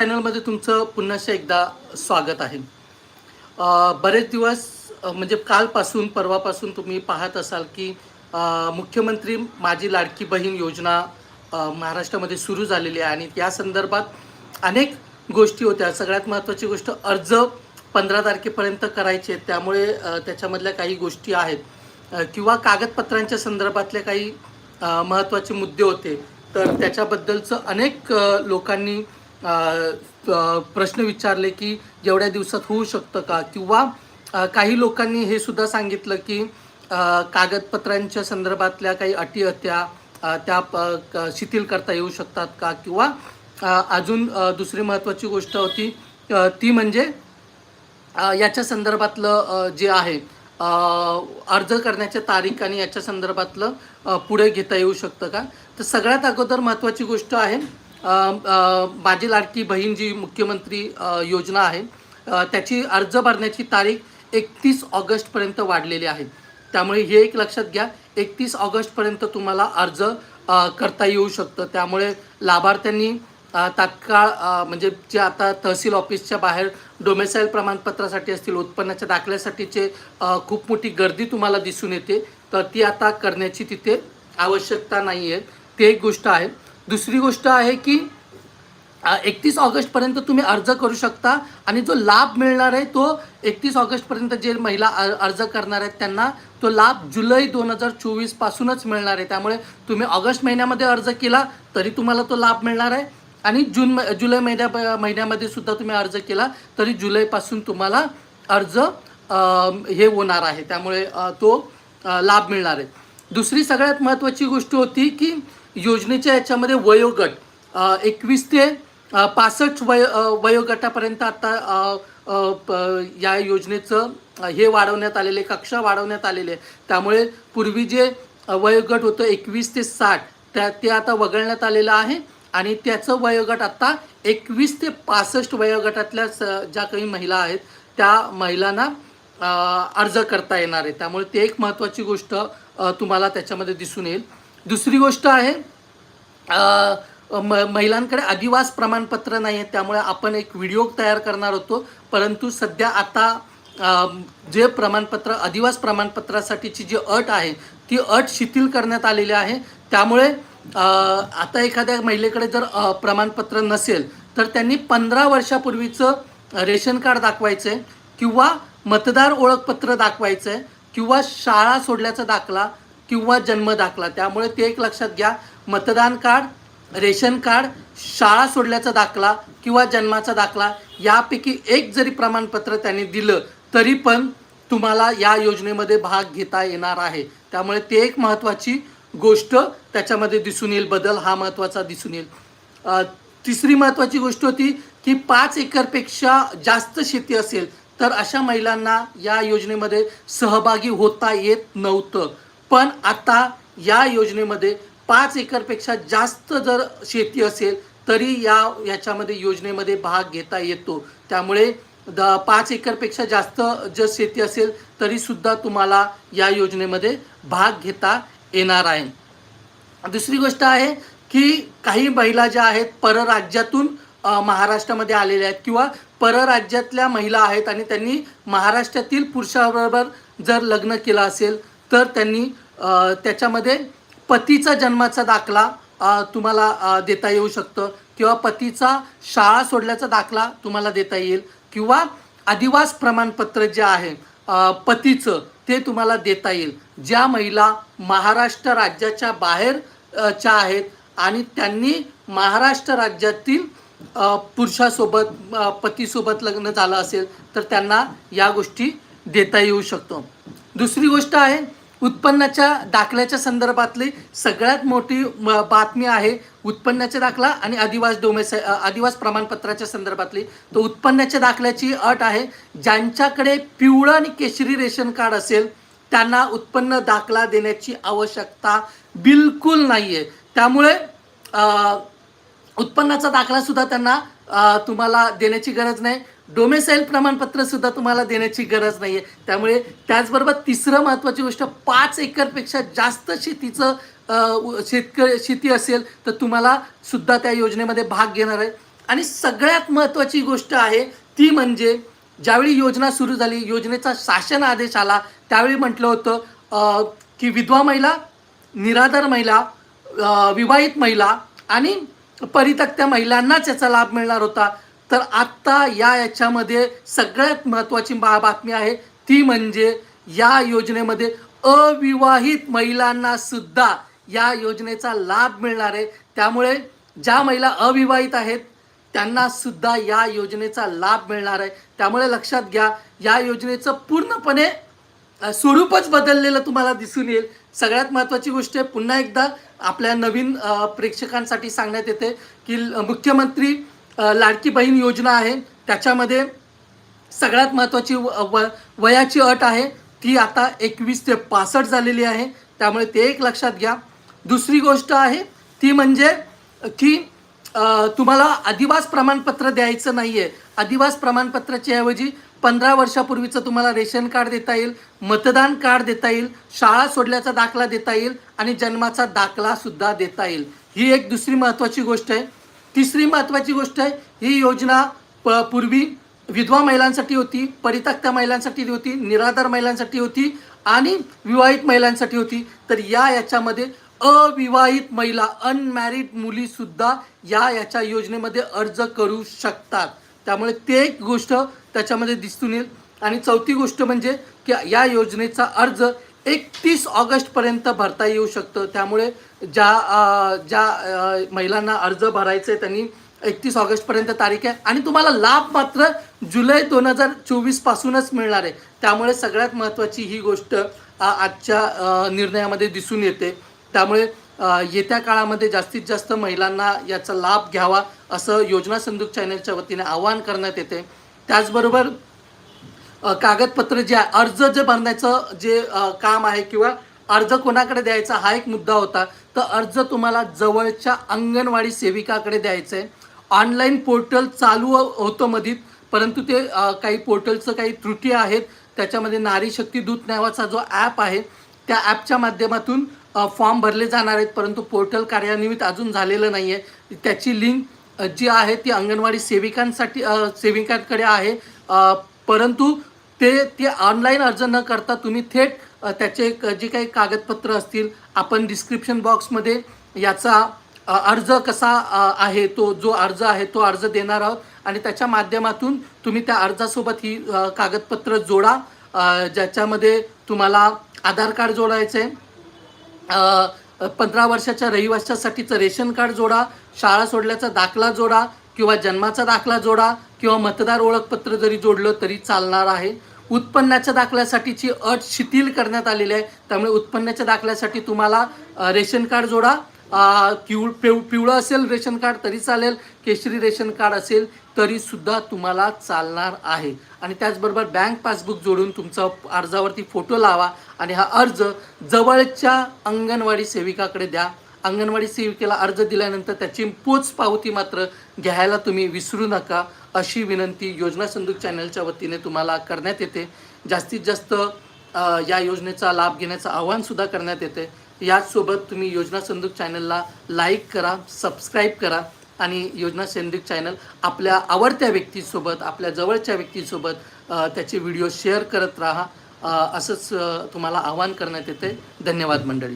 चॅनलमध्ये तुमचं पुन्हाशा एकदा स्वागत आहे. बरेच दिवस म्हणजे कालपासून परवापासून तुम्ही पाहत असाल की मुख्यमंत्री माझी लाडकी बहीण योजना महाराष्ट्रामध्ये सुरू झालेली आहे आणि त्या संदर्भात अनेक गोष्टी होत्या. सगळ्यात महत्त्वाची गोष्ट अर्ज पंधरा तारखेपर्यंत करायचे आहेत. त्यामुळे त्याच्यामधल्या काही गोष्टी आहेत. किंवा कागदपत्रांच्या संदर्भातले काही महत्त्वाचे मुद्दे होते. तर त्याच्याबद्दलचं अनेक लोकांनी प्रश्न विचारले की एवढ्या दिवसात होऊ शकतं का? किंवा काही लोकांनी हे सुद्धा सांगितलं की कागदपत्रांच्या संदर्भातल्या काही अटी होत्या त्या शिथिल करता येऊ शकतात का? किंवा अजून दुसरी महत्त्वाची गोष्ट होती ती म्हणजे याच्या संदर्भातलं जे आहे अर्ज करण्याच्या तारीख आणि याच्या संदर्भातलं पुढे घेता येऊ शकतं का? तर सगळ्यात अगोदर महत्त्वाची गोष्ट आहे माझी लाडकी बहीण जी मुख्यमंत्री योजना आहे त्याची अर्ज भरण्याची तारीख एकतीस ऑगस्टपर्यंत वाढलेली आहे. त्यामुळे हे एक लक्षात घ्या एकतीस ऑगस्टपर्यंत तुम्हाला अर्ज करता येऊ शकतं. त्यामुळे लाभार्थ्यांनी तात्काळ म्हणजे जे आता तहसील ऑफिसच्या बाहेर डोमेसाईल प्रमाणपत्रासाठी असतील उत्पन्नाच्या दाखल्यासाठीचे खूप मोठी गर्दी तुम्हाला दिसून येते. तर ती आता करण्याची तिथे आवश्यकता नाही आहे ते एक गोष्ट आहे. दुसरी गोष्ट आहे की एकतीस ऑगस्टपर्यंत तुम्ही अर्ज करू शकता आणि जो लाभ मिळणार आहे तो एकतीस ऑगस्टपर्यंत जे महिला अर्ज करणार आहेत त्यांना तो लाभ जुलै दोन हजार चोवीसपासूनच मिळणार आहे. त्यामुळे तुम्ही ऑगस्ट महिन्यामध्ये अर्ज केला तरी तुम्हाला तो लाभ मिळणार आहे. आणि जून म- जुलै महिन्या महिन्यामध्ये सुद्धा तुम्ही अर्ज केला तरी जुलैपासून तुम्हाला अर्ज हे होणार आहे. त्यामुळे तो लाभ मिळणार आहे. दुसरी सगळ्यात महत्त्वाची गोष्ट होती की योजनेच्या याच्यामध्ये वयोगट एकवीस ते पासष्ट वय वयोगटापर्यंत आता प- या योजनेचं हे वाढवण्यात आलेले कक्षा वाढवण्यात आलेले. आहे त्यामुळे पूर्वी जे वयोगट होतं एकवीस ते साठ त्या ते आता वगळण्यात आलेलं आहे. आणि त्याचं वयोगट आता एकवीस ते पासष्ट वयोगटातल्या स ज्या काही महिला आहेत त्या महिलांना अर्ज करता येणार आहे. त्यामुळे ते एक महत्त्वाची गोष्ट तुम्हाला त्याच्यामध्ये दिसून येईल. दुसरी गोष्ट आहे म महिलांकडे अधिवास प्रमाणपत्र नाही आहे त्यामुळे आपण एक व्हिडिओ तयार करणार होतो. परंतु सध्या आता जे प्रमाणपत्र अधिवास प्रमाणपत्रासाठीची जी अट आहे ती अट शिथिल करण्यात आलेली आहे. त्यामुळे आता एखाद्या महिलेकडे जर प्रमाणपत्र नसेल तर त्यांनी पंधरा वर्षापूर्वीचं रेशन कार्ड दाखवायचं आहे किंवा मतदार ओळखपत्र दाखवायचं आहे किंवा शाळा सोडल्याचा दाखला किंवा जन्म दाखला. त्यामुळे ते एक लक्षात घ्या. मतदान कार्ड रेशन कार्ड शाळा सोडल्याचा दाखला किंवा जन्माचा दाखला यापैकी एक जरी प्रमाणपत्र त्यांनी दिलं तरी पण तुम्हाला या योजनेमध्ये भाग घेता येणार आहे. त्यामुळे ते एक महत्त्वाची गोष्ट त्याच्यामध्ये दिसून येईल. बदल हा महत्त्वाचा दिसून येईल. तिसरी महत्त्वाची गोष्ट होती की पाच एकरपेक्षा जास्त शेती असेल तर अशा महिलांना या योजनेमध्ये सहभागी होता येत नव्हतं. पण आता या योजनेमध्ये पाच एकरपेक्षा जास्त जर शेती असेल तरी या याच्यामध्ये योजनेमध्ये भाग घेता येतो. त्यामुळे द पाच एकरपेक्षा जास्त जर शेती असेल तरीसुद्धा तुम्हाला या योजनेमध्ये भाग घेता येणार आहे. दुसरी गोष्ट आहे की काही महिला ज्या आहेत परराज्यातून महाराष्ट्रामध्ये आलेल्या आहेत किंवा परराज्यातल्या महिला आहेत आणि त्यांनी महाराष्ट्रातील पुरुषाबरोबर जर लग्न केलं असेल तर त्यांनी त्याच्यामध्ये पतीचा जन्माचा दाखला तुम्हाला देता येऊ शकतं. किंवा पतीचा शाळा सोडल्याचा दाखला तुम्हाला देता येईल. किंवा अधिवास प्रमाणपत्र जे आहे पतीचं ते तुम्हाला देता येईल. ज्या महिला महाराष्ट्र राज्याच्या बाहेर च्या आहेत आणि त्यांनी महाराष्ट्र राज्यातील पुरुषासोबत पतीसोबत लग्न झालं असेल तर त्यांना या गोष्टी देता येऊ शकतो. दुसरी गोष्ट आहे उत्पन्नाच्या दाखल्याच्या संदर्भातली सगळ्यात मोठी म- बातमी आहे उत्पन्नाचा दाखला आणि आदिवास डोमेस अधिवास आदिवास प्रमाणपत्राच्या संदर्भातली. तर उत्पन्नाच्या दाखल्याची अट आहे. ज्यांच्याकडे पिवळं आणि केशरी रेशन कार्ड असेल त्यांना उत्पन्न दाखला देण्याची आवश्यकता बिलकुल नाही आहे त्यामुळे उत्पन्नाचा दाखलासुद्धा त्यांना तुम्हाला देण्याची गरज नाही. डोमेसाईल प्रमाणपत्र सुद्धा तुम्हाला देण्याची गरज नाही आहे त्यामुळे त्याचबरोबर तिसरं महत्त्वाची गोष्ट पाच एकरपेक्षा जास्त शेतीचं शेतक शेती असेल तर तुम्हाला सुद्धा त्या योजनेमध्ये भाग घेणार आहे. आणि सगळ्यात महत्त्वाची गोष्ट आहे ती म्हणजे ज्यावेळी योजना सुरू झाली योजनेचा शासन आदेश आला त्यावेळी म्हटलं होतं की विधवा महिला निराधार महिला विवाहित महिला आणि परित्यक्त्या महिलांनाच याचा लाभ मिळणार होता. तर आत्ता या याच्यामध्ये सगळ्यात महत्त्वाची बा बातमी आहे ती म्हणजे या योजनेमध्ये अविवाहित महिलांना सुद्धा या योजनेचा लाभ मिळणार आहे. त्यामुळे ज्या महिला अविवाहित आहेत त्यांना सुद्धा या योजनेचा लाभ मिळणार आहे. त्यामुळे लक्षात घ्या या योजनेचं पूर्णपणे स्वरूपच बदललेलं तुम्हाला दिसून येईल. सगळ्यात महत्त्वाची गोष्ट आहे पुन्हा एकदा आपल्या नवीन प्रेक्षकांसाठी सांगण्यात येते की मुख्यमंत्री लाडकी बहीण योजना आहे. त्याच्यामध्ये सगळ्यात महत्त्वाची व वयाची अट आहे. ती आता एकवीस ते पासष्ट झालेली आहे. त्यामुळे ते एक लक्षात घ्या. दुसरी गोष्ट आहे ती म्हणजे की तुम्हाला अधिवास प्रमाणपत्र द्यायचं नाही आहे अधिवास प्रमाणपत्राच्या ऐवजी पंधरा वर्षापूर्वीचं तुम्हाला रेशन कार्ड देता येईल मतदान कार्ड देता येईल शाळा सोडल्याचा दाखला देता येईल आणि जन्माचा दाखला सुद्धा देता येईल. ही एक दुसरी महत्त्वाची गोष्ट आहे. तिसरी महत्त्वाची गोष्ट आहे ही योजना प पूर्वी विधवा महिलांसाठी होती परित्यक्त्या महिलांसाठी होती निराधार महिलांसाठी होती आणि विवाहित महिलांसाठी होती. तर या याच्यामध्ये अविवाहित महिला अनमॅरिड मुलीसुद्धा या याच्या योजनेमध्ये अर्ज करू शकतात. त्यामुळे ते एक गोष्ट त्याच्यामध्ये दिसून येईल. आणि चौथी गोष्ट म्हणजे की या योजनेचा अर्ज एकतीस ऑगस्टपर्यंत भरता येऊ शकतं. त्यामुळे ज्या ज्या महिलांना अर्ज भरायचे त्यांनी एकतीस ऑगस्टपर्यंत तारीख आहे. आणि तुम्हाला लाभ मात्र जुलै दोन हजार चोवीसपासूनच मिळणार आहे. त्यामुळे सगळ्यात महत्त्वाची ही गोष्ट आजच्या निर्णयामध्ये दिसून येते. त्यामुळे येत्या काळामध्ये जास्तीत जास्त महिलांना याचा लाभ घ्यावा असं योजना संदूक चॅनलच्या वतीने आवाहन करण्यात येते. त्याचबरोबर कागदपत्र जे आहे अर्ज जे भरण्याचं जे काम आहे किंवा अर्ज कोणाकडे द्यायचा हा एक मुद्दा होता. तर अर्ज तुम्हाला जवळच्या अंगणवाडी सेविकाकडे द्यायचं आहे. ऑनलाईन पोर्टल चालू हो, होतं मधीत परंतु ते काही पोर्टलचं काही त्रुटी आहेत. त्याच्यामध्ये नारी शक्ती दूत नावाचा जो ॲप आहे त्या ॲपच्या माध्यमातून फॉर्म भरले जाणार आहेत. परंतु पोर्टल कार्यान्वित अजून झालेलं नाही आहे त्याची लिंक जी आहे ती अंगणवाडी सेविकांसाठी सेविकांकडे आहे. परंतु ते ते ऑनलाईन अर्ज न करता तुम्ही थेट त्याचे जे काही कागदपत्र असतील आपण डिस्क्रिप्शन बॉक्समध्ये याचा अर्ज कसा आहे तो जो अर्ज आहे तो अर्ज देणार आहोत. आणि त्याच्या माध्यमातून तुम्ही त्या अर्जासोबत ही कागदपत्र जोडा. ज्याच्यामध्ये तुम्हाला आधार कार्ड जोडायचं आहे पंधरा वर्षाच्या रहिवाशासाठीचं रेशन कार्ड जोडा शाळा सोडल्याचा दाखला जोडा किंवा जन्माचा दाखला जोडा किंवा मतदार ओळखपत्र जरी जोडलं तरी चालणार आहे. उत्पन्नाच्या दाखल्यासाठीची अट शिथिल करण्यात आलेली आहे. त्यामुळे उत्पन्नाच्या दाखल्यासाठी तुम्हाला रेशन कार्ड जोडा. अ, किव पिव पिवळं असेल रेशन कार्ड तरी चालेल. केशरी रेशन कार्ड असेल तरी सुद्धा तुम्हाला चालणार आहे. आणि त्याचबरोबर बँक पासबुक जोडून तुमचा अर्जावरती फोटो लावा आणि हा अर्ज जवळच्या अंगणवाडी सेविकाकडे द्या. अंगणवाडी सेविकेला अर्ज दिल्यानंतर त्याची पोच पावती मात्र घ्यायला तुम्ही विसरू नका अशी विनंती योजना संदूक चॅनलच्या वतीने तुम्हाला करण्यात येते. जास्तीत जास्त या योजनेचा लाभ घेण्याचं आवाहनसुद्धा करण्यात येते. याचसोबत तुम्ही योजना संदूक चॅनलला लाईक करा सबस्क्राईब करा. आणि योजना सेंद्रिक चॅनल आपल्या आवडत्या व्यक्तीसोबत आपल्या जवळच्या व्यक्तीसोबत त्याचे व्हिडिओ शेअर करत राहा. असंच तुम्हाला आवाहन करण्यात येते. धन्यवाद मंडळी.